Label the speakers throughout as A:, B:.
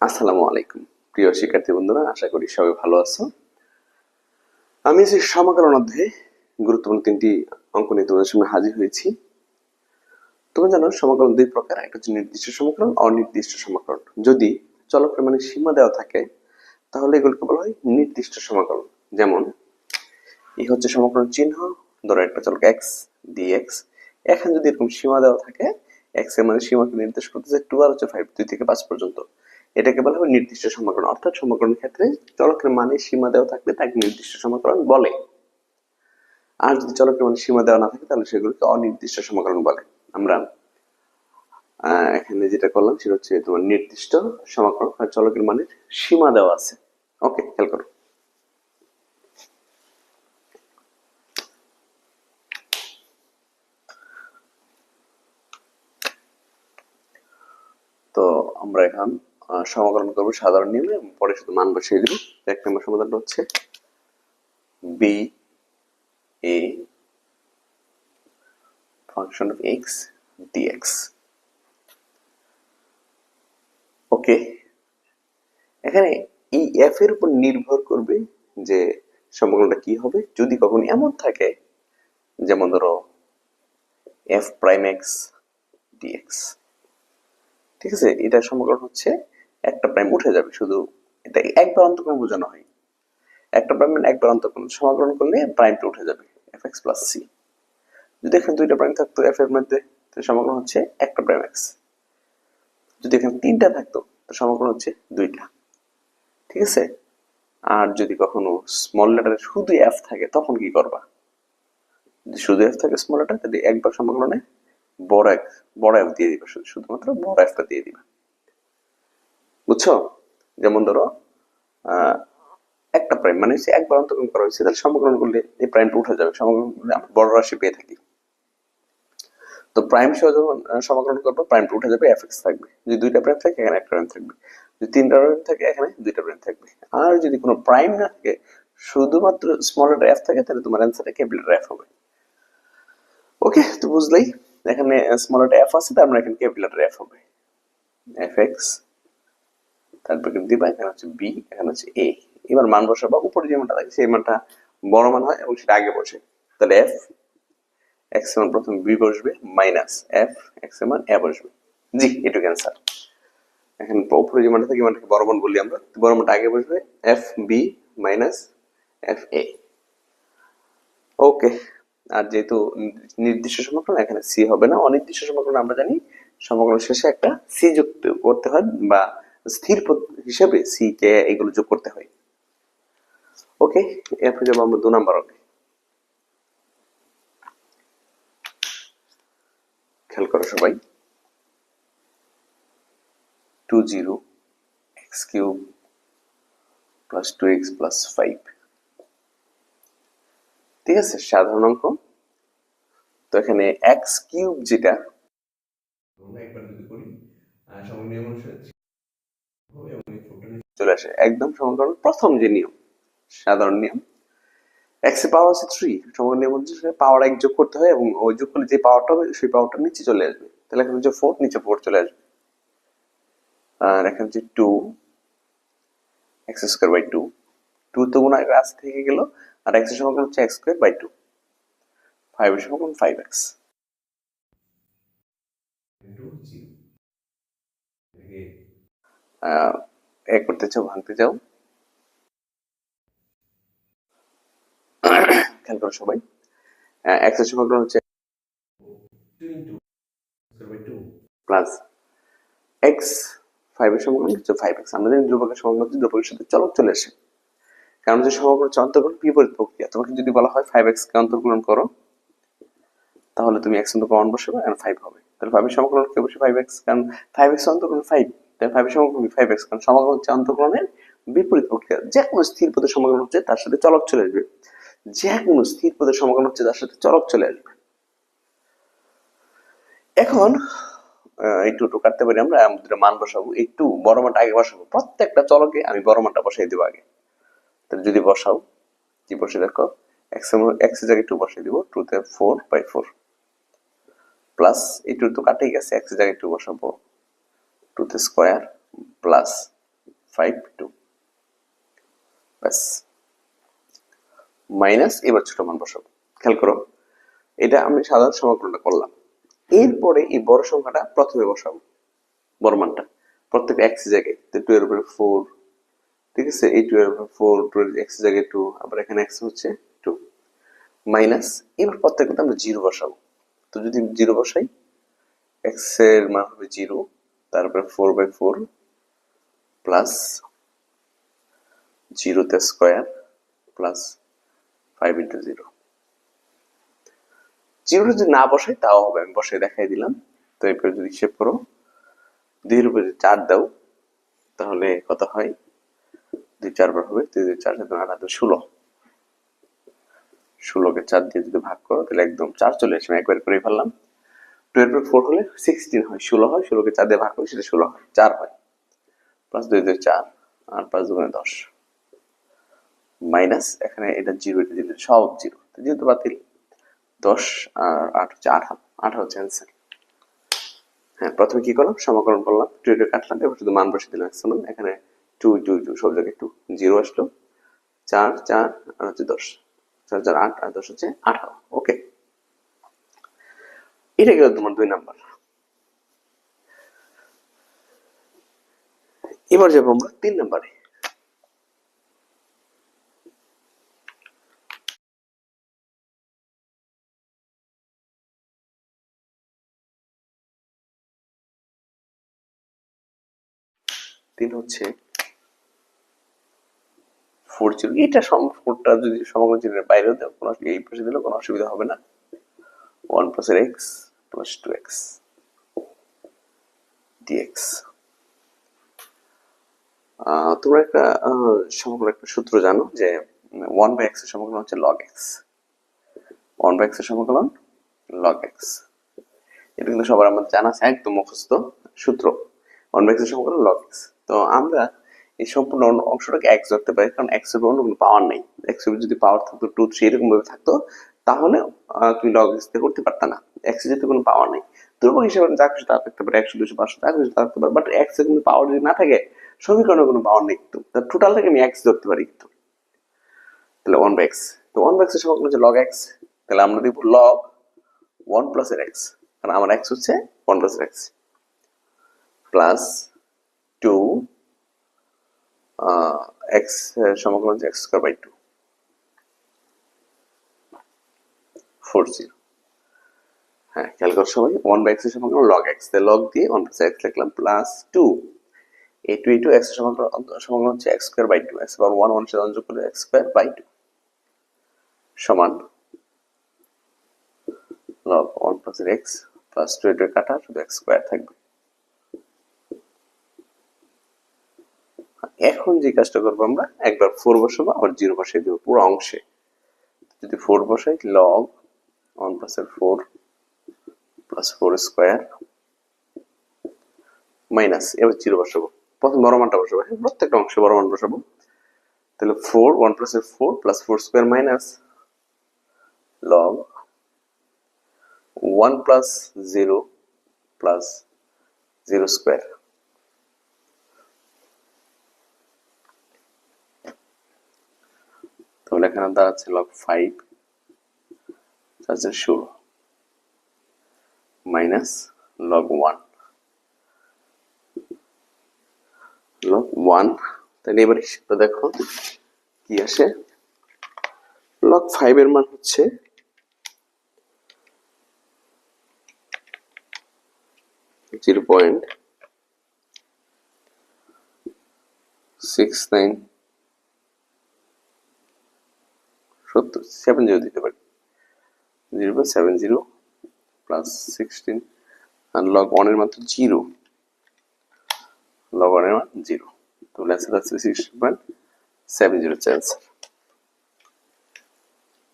A: আসসালামু আলাইকুম। প্রিয় শিক্ষার্থী বন্ধুরা, আশা করি সবাই ভালো আছো। আমি সেই সমাকলন অধ্যায়ে গুরুত্বপূর্ণ তিনটি অঙ্ক নিয়ে তোমাদের সামনে হাজির হয়েছি। তোমরা জানো, সমাকলন দুই প্রকার, একটা হচ্ছে নির্দিষ্ট সমাকলন, অনির্দিষ্ট সমাকলন। যদি চলকের মানে সীমা দেওয়া থাকে, তাহলে এগুলোকে বলা হয় নির্দিষ্ট সমাকলন। যেমন, এই হচ্ছে সমাকলন চিহ্ন, ধরো একটা চলক এক্স ডিএক্স এখানে যদি এরকম সীমা দেওয়া থাকে এক্সের মানে সীমাকে নির্দেশ করতেছে টু আর হচ্ছে ফাইভ দুই থেকে পাঁচ পর্যন্ত। এটাকে বলা হয় নির্দিষ্ট সমাকলন অর্থাৎ সমাকলনের ক্ষেত্রে চলকের মানে সীমা দেওয়া থাকলে তাকে নির্দিষ্ট সমাকলন বলে। আর যদি চলকের মানে সীমা দেওয়া না থাকে, তাহলে সেগুলোকে অনির্দিষ্ট সমাকলন বলে। আমরা এখানে যেটা করলাম সেটা হচ্ছে তোমার নির্দিষ্ট সমাকলন আর চলকের মানে সীমা দেওয়া আছে। ওকে, খেয়াল করো। তো আমরা এখন সমাকলন করব সাধারণ নিয়মে পরে শুধু মান বসিয়ে দিব। এক নম্বর সমাধানটা হচ্ছে B A function of X DX okay এখানে এই এফ এর উপর নির্ভর করবে যে সমাকলনটা কি হবে। যদি কখনো এমন থাকে, যেমন ধরো এফ প্রাইম এক্স ডিএক্স ঠিক আছে? এটা সমীকরণ হচ্ছে একটা প্রাইম উঠে যাবে শুধু এটা একবার অন্তকরণ বোঝানো হয়। একটা প্রাইম মানে একবার অন্তকরণ। সমাকলন করলে প্রাইমটা উঠে যাবে এফ এক্স প্লাস সি যদি এখানে দুইটা প্রাইম থাকতো এফ এর মধ্যে তো সমাকলন হচ্ছে একটা প্রাইম এক্স যদি এখানে তিনটা থাকতো তো সমাকলন হচ্ছে দুইটা। ঠিক আছে? আর যদি কখনো স্মল লেটারে শুধু এফ থাকে, তখন কি করবা? শুধু এফ থাকে স্মল লেটার তাহলে একবার সমাকলনে বড় এক, বড় এফ দিয়ে দিবা শুধু- শুধুমাত্র বড় এফটা দিয়ে দিবা। বুঝছ? যেমন ধরো একটা প্রাইম মানে হচ্ছে একবার অন্তর্গণ করা হয়েছে, তাহলে সমগ্রণ করলে এই প্রাইমটা উঠে যাবে সমগ্রণ করলে আমরা বড় রাশি পেয়ে থাকি। তো প্রাইম সহ যখন সমাকলন করব প্রাইমটা উঠে যাবে এফ এক্স থাকবে। যদি দুইটা প্রাইম থাকে, এখানে একটা প্রাইম থাকবে। যদি তিনটা প্রাইম থাকে, এখানে দুইটা প্রাইম থাকবে। আর যদি কোনো প্রাইম না থাকে, শুধুমাত্র স্মল লেটার এফ থাকে, তাহলে তোমার অ্যান্সারটা ক্যাপিটাল এফ হবে। ওকে তো বুঝলেই? এখানে স্মল লেটার এফ আছে, তার মানে এখানে ক্যাপিটাল এফ হবে। এফ এক্স কিন্তু দিবা এখানে হচ্ছে বি এখানে হচ্ছে এ এবার মান উপরে যে মানটা থাকে, সেই মানটা বড় মান হয় এবং সেটা আগে বসে। তাহলে এফ এক্স প্রথমে বি বসবে মাইনাস এফ এক্স এ বসবে। জি, এটুকু অ্যান্সার এখন উপরে যে মানটা থাকে মানটাকে বড় মান বলি আমরা। বড় মানটা আগে বসবে F B minus F A okay আর যেহেতু নির্দিষ্ট সমাকলন এখানে সি হবে না। অনির্দিষ্ট সমাকলন আমরা জানি সমাকলন শেষে একটা সি যুক্ত করতে হয় বা স্থির হিসেবে সি কে এগুলো যোগ করতে হয়। ওকে এরপর যাব আমরা দু নাম্বার ওকে খেয়াল করো সবাই। Two zero X cube plus two X plus five ঠিক আছে? সাধারণ অঙ্ক। তো এখানে এক্স কিউব যেটা
B: একবার যদি করি সময় নিয়ম অনুসারে হবে এবং এই ফোরটা নিচে
A: চলে আসে। একদম সমীকরণ প্রথম যে নিয়ম, সাধারণ নিয়ম এক্স পাওয়ার আছে থ্রি সমীকরণ নিয়ম হচ্ছে পাওয়ার এক যোগ করতে হয় এবং ওই যোগ করলে যে পাওয়ারটা হবে, সেই পাওয়ারটা নিচে চলে আসবে। তাহলে এখানে হচ্ছে ফোর নিচে ফোর চলে আসবে। আর এখানে হচ্ছে two X square by two two তো মনে হয় থেকে গেল, আর এক্সের সমীকরণ হচ্ছে X square by two five এর সমীকরণ ফাইভ এক্স
B: ইন্টু জিরো এটাকে
A: এ করতে চাও ভাঙতে চাও খেয়াল করো সবাই। এক্সের সমীকরণ হচ্ছে প্লাস এক্স ফাইভের হচ্ছে ফাইভ এক্স আমরা জানি ধ্রুবকের হচ্ছে ধ্রুবকের সাথে চলক চলে আসে। কারণ যে সমীকরণ হচ্ছে বিপরীত প্রক্রিয়া। তোমাকে যদি বলা হয় ফাইভ এক্স কে অন্তর্গ্রহণ করো, তাহলে তুমি এক্স অন্তর ওয়ান বসাবে আর ফাইভ হবে। তাহলে ফাইভের সমীকরণ কে বসে ফাইভ এক্স কারণ ফাইভ এক্স অন্তর্গ্রহণ ফাইভ তাই ফাইভের সমীকরণ ফাইভ এক্স কারণ সমীকরণ হচ্ছে অন্তর্গ্রহণের বিপরীত প্রক্রিয়া যে কোনো স্থির পদের সমীকরণ হচ্ছে তার সাথে চলক চলে আসবে। যে কোনো স্থির পদের সমীকরণ হচ্ছে তার সাথে চলক চলে আসবে। এখন এই টুটু কাটতে পারি আমরা আমাদের মান বসাবো। একটু বড় মানটা আগে বসাবো। প্রত্যেকটা চলকে আমি বড় মানটা বসাই দেবো আগে। তাহলে যদি বসাও, কি বসে দেখো? এক্স এক্সের জায়গায় টু বসাই দিব। টু তে ফোর বাই ফোর প্লাস এই টু তো কাটেই গেছে এক্সের জায়গায় টু বসাবো। টু তে স্কোয়ার প্লাস ফাইভ টু ব্যাস। মাইনাস এবার ছোট মান বসাবো। খেয়াল করো, এটা আমি সাধারণ সমাকলনটা করলাম। এরপরে এই বড় সংখ্যাটা প্রথমে বসাবো, বড় মানটা। প্রত্যেক এক্স জায়গায় টু এর উপরে ফোর ঠিক আছে? এই টু এর উপরে ফোর টু এক্স জায়গায় টু আবার এখানে এক্স হচ্ছে টু মাইনাস এবার প্রত্যেকটা আমরা জিরো বসাবো। তো যদি জিরো বসাই এক্সের মান হবে জিরো তারপরে ফোর বাই ফোর প্লাস জিরোতে square plus five into zero zero যদি না বসাই, তাও হবে। আমি বসাই দেখাই দিলাম। তো এরপর যদি হিসেব করো, দুইয়ের উপরে চার দাও, তাহলে কত হয়? দুই চারবার হবে দুই দুই, চার আট আট ষোলো। ষোলোকে চার দিয়ে যদি ভাগ করো, তাহলে একদম চার চলে আসবে একবার করে ফেললাম। টু এর পর ফোর হলে সিক্সটিন হয়, ষোলো হয়, ষোলোকে চার দিয়ে ভাগ করলে সেটা ষোলো হয় চার হয়। প্লাস দুই দুই চার, আর পাঁচ দুগুণে দশ। মাইনাস এখানে এটা জিরো এটা জিরো সব জিরো যেহেতু বাতিল, দশ আর আট হচ্ছে হচ্ছে অ্যান্সার হ্যাঁ প্রথমে কি করলাম? সমাকলন করলাম। টু টু কাটলাম, এবার শুধু মান বসে দিলাম ম্যাক্সিমাম এখানে টু টু টু সব জায়গায় টু জিরো আসলো। চার চার, আর হচ্ছে দশ। চার চার, আট, আর দশ হচ্ছে আঠারো। ওকে এটা গেল তোমার দুই নাম্বার। এবার যাব আমরা তিন নাম্বারে। তিন হচ্ছে ফোর জিরো এটা ফোরটা যদি সমগ্র জিরোর বাইরেও দেয় কোনো এই পাশে দিলেও কোনো অসুবিধা হবে না। ওয়ান প্লাস এর এক্স টু এক্স ডিএক্স তোমরা একটা সমগ্র একটা সূত্র জানো যে ওয়ান বাই এক্সের সমগ্র হচ্ছে লগ এক্স ওয়ান বাই এক্সের সমগ্রলন লগ এক্স এটা কিন্তু সবার আমাদের জানা আছে, একদম মুখস্থ সূত্র। ওয়ান বাই এক্সের সমগ্র লগ এক্স তো আমরা এই সম্পূর্ণ অংশটাকে এক্স ধরতে পারি, কারণ এক্সের অন্য কোনো পাওয়ার নেই। এক্স যদি পাওয়ার থাকতো টু থ্রি এরকম ভাবে থাকতো, তাহলে তুমি লগ এক্স করতে পারতা না। এর যেহেতু কোনো পাওয়ার নেই। দুর্বল হিসেবে যা খুশি তা থাকতে পারে, একশো, দুশো, পাঁচশো, যা খুশি তা থাকতে পারে বাট এক্সের কোনো পাওয়ার যদি না থাকে, সমীকরণের কোনো পাওয়ার নেই কিন্তু। তার টোটালটাকে আমি এক্স ধরতে পারি কিন্তু। তাহলে ওয়ান বাই এক্স তো ওয়ান বাই এক্সের হচ্ছে লগ এক্স তাহলে আমরা দিব লগ ওয়ান প্লাস এর এক্স কারণ আমার এক্স হচ্ছে ওয়ান প্লাস এর এক্স প্লাস টু এক্স সমগ্র হচ্ছে X square by two four zero হ্যাঁ খেয়াল করার সময় ওয়ান বাই এক্সের সমগ্র লগ এক্স লগ দিয়ে ওয়ান প্লাস এক্স লিখলাম প্লাস টু এই টু এই টু এক্সের সমগ্র সমগ্র হচ্ছে X square by two X power one one সাথে যোগ করে এক্স স্কোয়ার বাই টু সমান log one plus X plus two এটা কাটা, শুধু এক্স স্কোয়ার থাকবে। এখন যে কাজটা করব আমরা, একবার ফোর বসাবো, আবার জিরো বসাই দেবো পুরো অংশে। যদি ফোর বসাই লগ ওয়ান প্লাস এর four plus four square minus, এবার জিরো বসাবো। প্রথম বড় মানটা বসাবো। হ্যাঁ প্রত্যেকটা অংশে বড় মান বসাবো। তাহলে ফোর, ওয়ান প্লাস এর four plus four square minus log one plus zero plus zero square তাহলে এখানে দাঁড়াচ্ছে লগ ফাইভ চার্জের ষোলো। Minus log one log one তাহলে এবার হিসেবটা দেখো, কি আসে? লগ ফাইভ এর মান হচ্ছে জিরো পয়েন্ট সিক্স নাইন সত্তর সেভেন জিরো দিতে পারি। Zero point seven zero plus sixteen আর লগ ওয়ানের মাত্র জিরো লগ ওয়ানের মান জিরো তো অ্যান্সার আছে sixteen point seven zero answer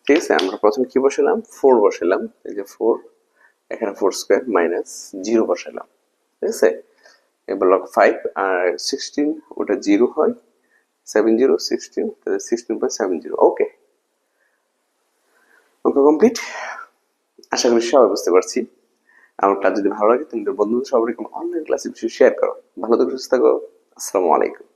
A: ঠিক আছে, আমরা প্রথমে কি বসালাম? ফোর বসালাম। এই যে ফোর এখানে ফোর স্কোয়ার মাইনাস জিরো বসালাম। ঠিক আছে? এবার লগ ফাইভ আর সিক্সটিন ওটা জিরো হয়। সেভেন জিরো সিক্সটিন তাহলে sixteen point seven zero okay অঙ্ক কমপ্লিট আশা করি সবাই বুঝতে পারছি। আমার ক্লাস যদি ভালো লাগে তোমাদের বন্ধুদের সবাই অনলাইন ক্লাসে বিষয়ে শেয়ার করো। ভালো থাকো, সুস্থ থাকো। আসসালামু আলাইকুম।